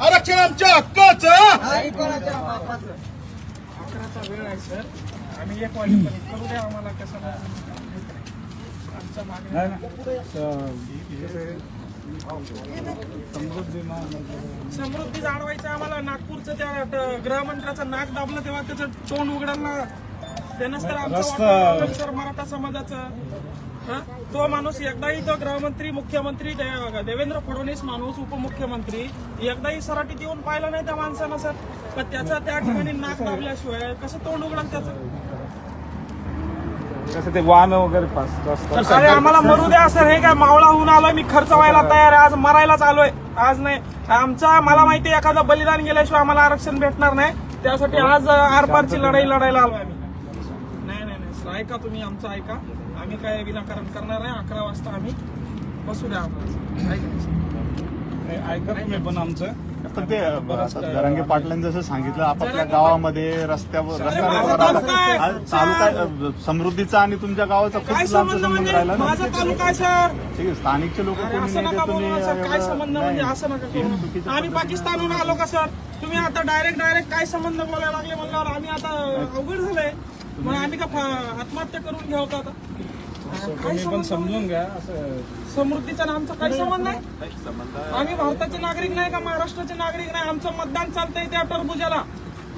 आरक्षण आमच्या हक्काचं. अकराचा वेळ आहे सर. आम्ही एक वाजेपर्यंत करू द्या आम्हाला कसं समृद्धी जाणवायचं आम्हाला. नागपूरचं त्या गृहमंत्र्याचं नाक दाबलं तेव्हा त्याचं तोंड उघडायला त्यानंच तर आमचं सर मराठा समाजाचं? तो माणूस एकदाही तो गृहमंत्री मुख्यमंत्री दे- देवेंद्र फडणवीस माणूस उपमुख्यमंत्री एकदाही सराटीत येऊन पाहिलं नाही त्या माणसानं सर. पण त्याचं त्या ठिकाणी नाक दाबल्याशिवाय कसं तोंड उघडलं त्याचं? कसं ते वाहन वगैरे पास अरे आम्हाला मरू द्या सर हे काय मावळा होऊन आलोय? मी खर्च व्हायला तयार आहे. आज मरायलाच आलोय. आज नाही. आमचा मला माहिती आहे एखादं बलिदान गेल्याशिवाय आम्हाला आरक्षण भेटणार नाही. त्यासाठी आज आरपारची लढाई लढायला आलोय आम्ही. सर ऐका तुम्ही आमचं ऐका. आम्ही काय विनाकारण करणार आहे? अकरा वाजता आम्ही बसू द्या आम्हाला ऐका. तुम्ही पण आमचं. ते जरांगे पाटलांनी जसं सांगितलं आपापल्या गावामध्ये रस्त्यावर तालुका समृद्धीचा आणि तुमच्या गावाचा काय खूप लांबचा संबंध म्हणजे? राहिला ना. माझा तालुका आहे सर! ठीक आहे स्थानिकचे लोक काय संबंध म्हणजे. असं नका आम्ही पाकिस्तानहून आलो का सर? तुम्ही आता डायरेक्ट डायरेक्ट काय संबंध बोलायला लागले म्हणल्यावर आम्ही आता अवघड झालंय. मग आम्ही का फ- आत्महत्या करून घ्यावं का आता? काय तुम्ही पण संबंध समजून घ्या असं समृद्धीचा आणि आमचा काही संबंध नाही आम्ही भारताचे नागरिक नाही का महाराष्ट्राचे नागरिक नाही? आमचं मतदान चालतंय त्या टरबुजाला.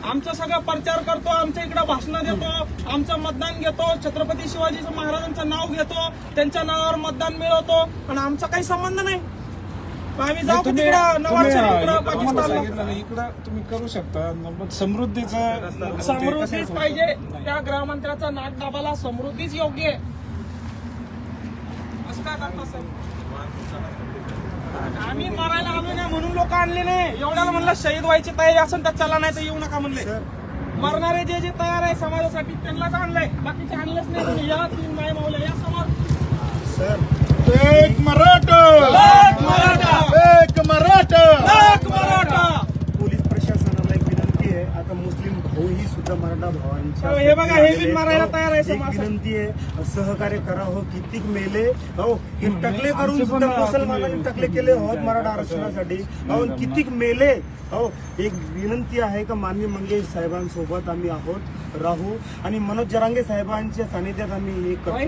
आमचं सगळं प्रचार करतो आमच्या इकडे भाषणं देतो आमचं मतदान घेतो छत्रपती शिवाजी महाराजांचं नाव घेतो त्यांच्या नावावर मतदान मिळवतो पण आमचा काही संबंध नाही. आम्ही जाऊ तुम्ही तिकडं? इकडं आम्हाला पाकिस्तानला? सांगितलं ना, इकडं तुम्ही करू शकता पण समृद्धीचं समृद्धीच पाहिजे. त्या गृहमंत्र्याचा नाक दाबाला समृद्धीच योग्य आहे. असं काय करता सर? आम्ही मारायला आलो नाही म्हणून लोक आणले नाही. एवढ्याला म्हणलं शहीद व्हायची तयारी असेल तर चला नाही तर येऊ नका म्हणले. मरणारे जे जे तयार आहे समाजासाठी त्यांनाच आणलंय. बाकीचे आणलेच नाही. या तीन माय मावल्या या समोर. एक मराठा. एक मराठा एक मराठा एक मराठा पोलीस प्रशासनाला एक विनंती आहे आता मुस्लिम भाऊ ही सुद्धा मराठा भावांच्या हो, हे बघा, हे बिन आलेले मारायला आहेत. तयार आहे एक समाज. विनंती आहे सहकार्य करा हो कितीक मेले. हो हे टकले करून सुद्धा मुसलमानांनी टकले केले होत मराठा आरक्षणासाठी. हो कितीक मेले. हो एक विनंती आहे का माननीय मंगेश साहेबांसोबत आम्ही आहोत राहू. आणि मनोज जरांगे साहेबांच्या सानिध्यात आम्ही हे करतो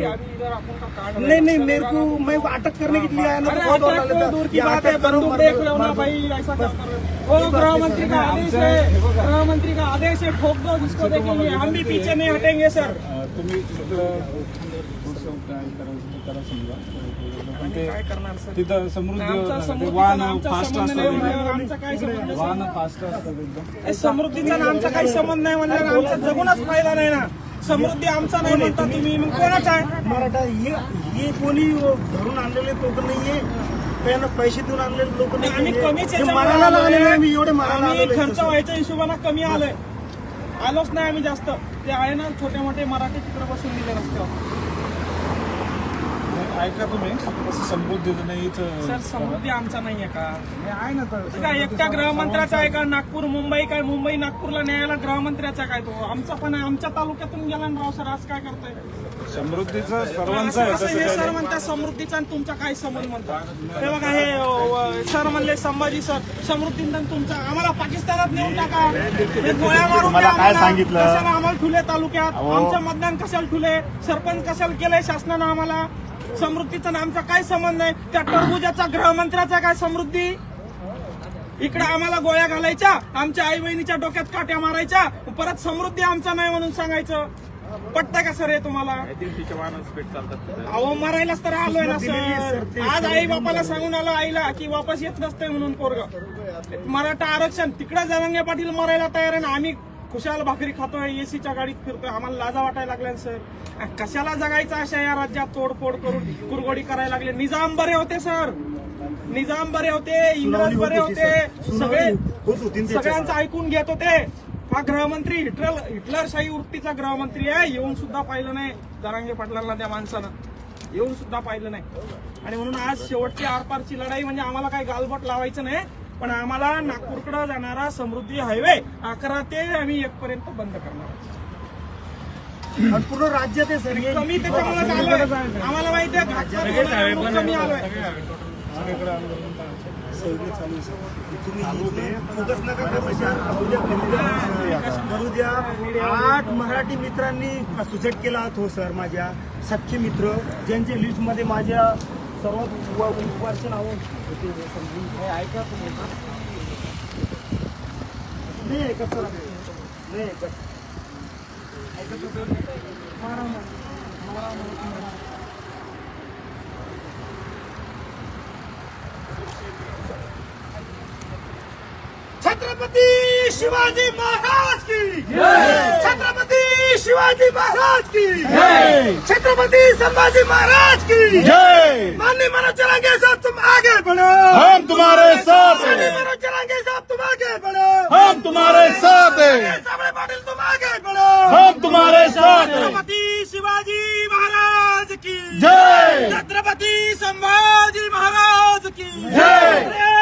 नहीं नहीं मेरे को मैं अटक करने के लिए आया ना अरे तो बहुत वो गृह मंत्री का आदेश है गृह मंत्री का आदेश है ठोक दो जिसको देखेंगे। हम भी पीछे नहीं हटेंगे सर। तुम्ही काय करणार सर? तिथं समृद्धी आमचा समृद्धीचा वाहन आमचा फास्ट संबंध नाही म्हणल्यावर असतात आमचा काय संबंध सर? वाहन फास्ट असतात एकदम. ए, समृद्धीचा आणि आमचा काही संबंध नाही म्हणल्यावर आमचा जगूनच फायदा नाही ना. समृद्धी आमचा नाही म्हणता तुम्ही. मग कोणाचा आहे? मराठा हे हे कोणी घरून आणलेले लोक नाहीये. त्यांना पैसे देऊन आणलेले लोक नाही आम्ही कमीच हे मारायला. लागलेले मी एवढे मारायला आम्ही आलेलो खर्च. व्हायच्या हिशोबाने कमी आलोय आलोच नाही आम्ही जास्त ते आहे ना छोटे मोठे मराठी तिकडे बसून दिले रस्त्यावर ऐका तुम्ही. कसं समृद्धीचं नाही इथं. सर समृद्धी आमचा नाहीये का? हे आहे ना तर ते काय एकट्या गृहमंत्र्याचा आहे का? नागपूर मुंबई काय? मुंबई नागपूरला न्यायला गृहमंत्र्याचा काय तो? आमचा पण आहे. आमच्या तालुक्यातून गेला ना राव सर आज काय करताय? समृद्धीचं सर्वांचं आहे असं तसं हे सर नाही. म्हणतात समृद्धीचा आणि तुमचा काय संबंध म्हणतात? हे बघा हे अ, सर म्हणले संभाजी सर समृद्धीचा आणि तुमचा. आम्हाला पाकिस्तानात नेऊन टाका. हे गोळ्या मारून तुम्हाला द्या काय आम्हाला. सांगितलं? कशाला आम्हाला ठुले तालुक्यात? अहो. आमचं मतदान कशाला ठुले? सरपंच कशाला केलंय शासनानं आम्हाला? समृद्धीचा आमचा काय संबंध नाही त्या टरबुजाचा गृहमंत्र्याचा काय समृद्धी? इकडे आम्हाला गोळ्या घालायच्या आमच्या आई बहिणीच्या डोक्यात काट्या मारायच्या परत समृद्धी आमचा नाही म्हणून सांगायचं. पटतंय का सर हे तुम्हाला? अहो मरायलाच तर आलोय ना सर. आज आई बापाला सांगून आलो आईला की वापस येत नसतंय म्हणून पोरग. मराठा आरक्षण तिकडे जरंगे पाटील मरायला तयार आहे ना आम्ही खुशाल भाकरी खातोय एसीच्या गाडीत फिरतोय आम्हाला लाजा वाटायला लागल्या सर कशाला जगायचं अशा या राज्यात तोडफोड करून कुरगोडी करायला लागले? निजाम बरे होते सर निजाम बरे होते इंग्रज बरे होते. सगळे. सगळ्यांचं ऐकून घेत होते. हा गृहमंत्री हिटलर हिटलरशाही वृत्तीचा गृहमंत्री आहे. येऊन सुद्धा पाहिलं नाही. दरांगे पाटलांना त्या माणसानं. येऊन सुद्धा पाहिलं नाही. आणि म्हणून आज शेवटची आरपारची लढाई म्हणजे आम्हाला काही गालबोट लावायचं नाही. पण आम्हाला नागपूरकडे जाणारा समृद्धी हायवे अकरा ते आम्ही एक पर्यंत बंद करणार पूर्ण राज्यात आहे सर हे. कमी त्याच्यामुळे आम्हाला माहिती आहे कमी आलोय सगळं चालू आहे, सर. तुम्ही इथले फोकस नका करू सर. करू द्या, करू द्या. करू द्या आठ मराठी मित्रांनी सुसाईड केला हो सर माझ्या सख्खे मित्र ज्यांच्या लिस्टमध्ये माझ्या सर्वात वर्ष नाव समजून. ऐका तुम्ही. नाही ऐकत सर नाही ऐकत मारा. मारा, मारा. छत्रपती शिवाजी महाराज की छत्रपती शिवाजी महाराज की। छत्रपति संभाजी महाराज की। जय। माननीय मनोज चलांगे साहब तुम आगे बढ़ो। हम तुम्हारे साथ माननीय मनोज चलांगे साहब तुम आगे बढ़ो। हम तुम्हारे साथ हैं। पाटिल तुम आगे बढ़ो। हम तुम्हारे साथ छत्रपति शिवाजी महाराज की। जय। छत्रपति संभाजी महाराज की। जय।